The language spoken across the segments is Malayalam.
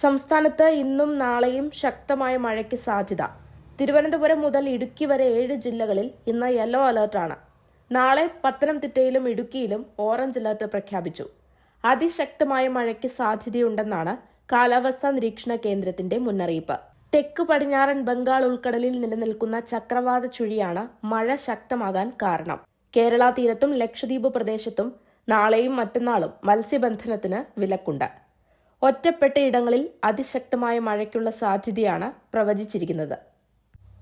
സംസ്ഥാനത്ത് ഇന്നും നാളെയും ശക്തമായ മഴയ്ക്ക് സാധ്യത. തിരുവനന്തപുരം മുതൽ ഇടുക്കി വരെ ഏഴ് ജില്ലകളിൽ ഇന്ന് യെല്ലോ അലർട്ടാണ്. നാളെ പത്തനംതിട്ടയിലും ഇടുക്കിയിലും ഓറഞ്ച് അലർട്ട് പ്രഖ്യാപിച്ചു. അതിശക്തമായ മഴയ്ക്ക് സാധ്യതയുണ്ടെന്നാണ് കാലാവസ്ഥാ നിരീക്ഷണ കേന്ദ്രത്തിന്റെ മുന്നറിയിപ്പ്. തെക്ക് പടിഞ്ഞാറൻ ബംഗാൾ ഉൾക്കടലിൽ നിലനിൽക്കുന്ന ചക്രവാത ചുഴിയാണ് മഴ ശക്തമാകാൻ കാരണം. കേരള തീരത്തും ലക്ഷദ്വീപ് പ്രദേശത്തും നാളെയും മറ്റന്നാളും മത്സ്യബന്ധനത്തിന് വിലക്കുണ്ട്. ഒറ്റപ്പെട്ട ഇടങ്ങളിൽ അതിശക്തമായ മഴയ്ക്കുള്ള സാധ്യതയാണ് പ്രവചിച്ചിരിക്കുന്നത്.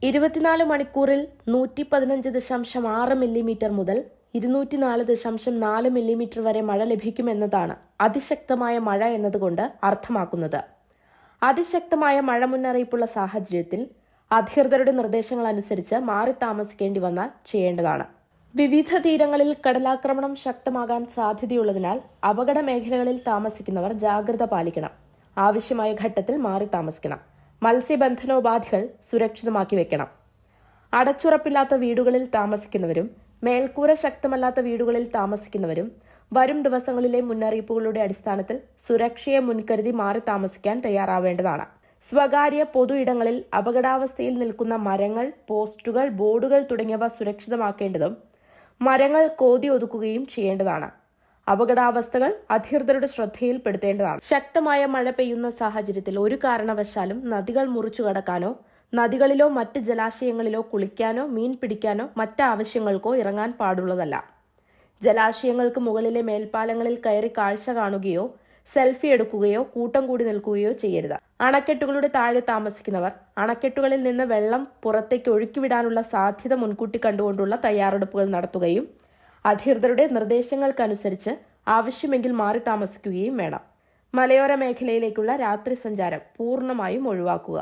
ഇരുപത്തിനാല് മണിക്കൂറിൽ നൂറ്റി പതിനഞ്ച് ദശാംശം ആറ് മില്ലിമീറ്റർ മുതൽ ഇരുന്നൂറ്റി നാല് ദശാംശം നാല് മില്ലിമീറ്റർ വരെ മഴ ലഭിക്കുമെന്നതാണ് അതിശക്തമായ മഴ എന്നതുകൊണ്ട് അർത്ഥമാക്കുന്നത്. അതിശക്തമായ മഴ മുന്നറിയിപ്പുള്ള സാഹചര്യത്തിൽ അധികൃതരുടെ നിർദ്ദേശങ്ങൾ അനുസരിച്ച് മാറി താമസിക്കേണ്ടി വന്നാൽ ചെയ്യേണ്ടതാണ്. വിവിധ തീരങ്ങളിൽ കടലാക്രമണം ശക്തമാകാൻ സാധ്യതയുള്ളതിനാൽ അപകട മേഖലകളിൽ താമസിക്കുന്നവർ ജാഗ്രത പാലിക്കണം. ആവശ്യമായ ഘട്ടത്തിൽ മാറി താമസിക്കണം. മത്സ്യബന്ധനോപാധികൾ സുരക്ഷിതമാക്കി വെക്കണം. അടച്ചുറപ്പില്ലാത്ത വീടുകളിൽ താമസിക്കുന്നവരും മേൽക്കൂര ശക്തമല്ലാത്ത വീടുകളിൽ താമസിക്കുന്നവരും വരും ദിവസങ്ങളിലെ മുന്നറിയിപ്പുകളുടെ അടിസ്ഥാനത്തിൽ സുരക്ഷയെ മുൻകരുതി മാറി താമസിക്കാൻ തയ്യാറാവേണ്ടതാണ്. സ്വകാര്യ പൊതു ഇടങ്ങളിൽ അപകടാവസ്ഥയിൽ നിൽക്കുന്ന മരങ്ങൾ പോസ്റ്റുകൾ ബോർഡുകൾ തുടങ്ങിയവ സുരക്ഷിതമാക്കേണ്ടതും മരങ്ങൾ കോതി ഒതുക്കുകയും ചെയ്യേണ്ടതാണ്. അപകടാവസ്ഥകൾ അധികൃതരുടെ ശ്രദ്ധയിൽപ്പെടുത്തേണ്ടതാണ്. ശക്തമായ മഴ പെയ്യുന്ന സാഹചര്യത്തിൽ ഒരു കാരണവശാലും നദികൾ മുറിച്ചു കടക്കാനോ നദികളിലോ മറ്റ് ജലാശയങ്ങളിലോ കുളിക്കാനോ മീൻ പിടിക്കാനോ മറ്റ് ആവശ്യങ്ങൾക്കോ ഇറങ്ങാൻ പാടുള്ളതല്ല. ജലാശയങ്ങൾക്ക് മുകളിലെ മേൽപ്പാലങ്ങളിൽ കയറി കാഴ്ച കാണുകയോ സെൽഫി എടുക്കുകയോ കൂട്ടം കൂടി നിൽക്കുകയോ ചെയ്യരുത്. അണക്കെട്ടുകളുടെ താഴെ താമസിക്കുന്നവർ അണക്കെട്ടുകളിൽ നിന്ന് വെള്ളം പുറത്തേക്ക് ഒഴുക്കിവിടാനുള്ള സാധ്യത മുൻകൂട്ടി കണ്ടുകൊണ്ടുള്ള തയ്യാറെടുപ്പുകൾ നടത്തുകയും അധികൃതരുടെ നിർദ്ദേശങ്ങൾക്കനുസരിച്ച് ആവശ്യമെങ്കിൽ മാറി താമസിക്കുകയും വേണം. മലയോര മേഖലയിലേക്കുള്ള രാത്രി സഞ്ചാരം പൂർണമായും ഒഴിവാക്കുക.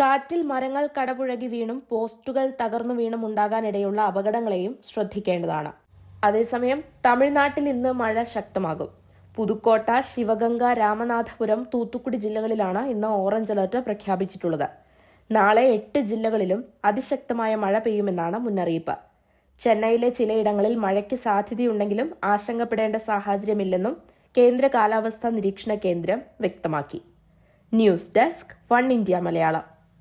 കാറ്റിൽ മരങ്ങൾ കടപുഴകി വീണും പോസ്റ്റുകൾ തകർന്നു വീണും ഉണ്ടാകാനിടയുള്ള അപകടങ്ങളെയും ശ്രദ്ധിക്കേണ്ടതാണ്. അതേസമയം തമിഴ്നാട്ടിൽ ഇന്ന് മഴ ശക്തമാകും. പുതുക്കോട്ട ശിവഗംഗ രാമനാഥപുരം തൂത്തുക്കുടി ജില്ലകളിലാണ് ഇന്ന് ഓറഞ്ച് അലർട്ട് പ്രഖ്യാപിച്ചിട്ടുള്ളത്. നാളെ എട്ട് ജില്ലകളിലും അതിശക്തമായ മഴ പെയ്യുമെന്നാണ് മുന്നറിയിപ്പ്. ചെന്നൈയിലെ ചിലയിടങ്ങളിൽ മഴയ്ക്ക് സാധ്യതയുണ്ടെങ്കിലും ആശങ്കപ്പെടേണ്ട സാഹചര്യമില്ലെന്നും കേന്ദ്ര കാലാവസ്ഥാ നിരീക്ഷണ കേന്ദ്രം വ്യക്തമാക്കി. News desk one India Malayalam.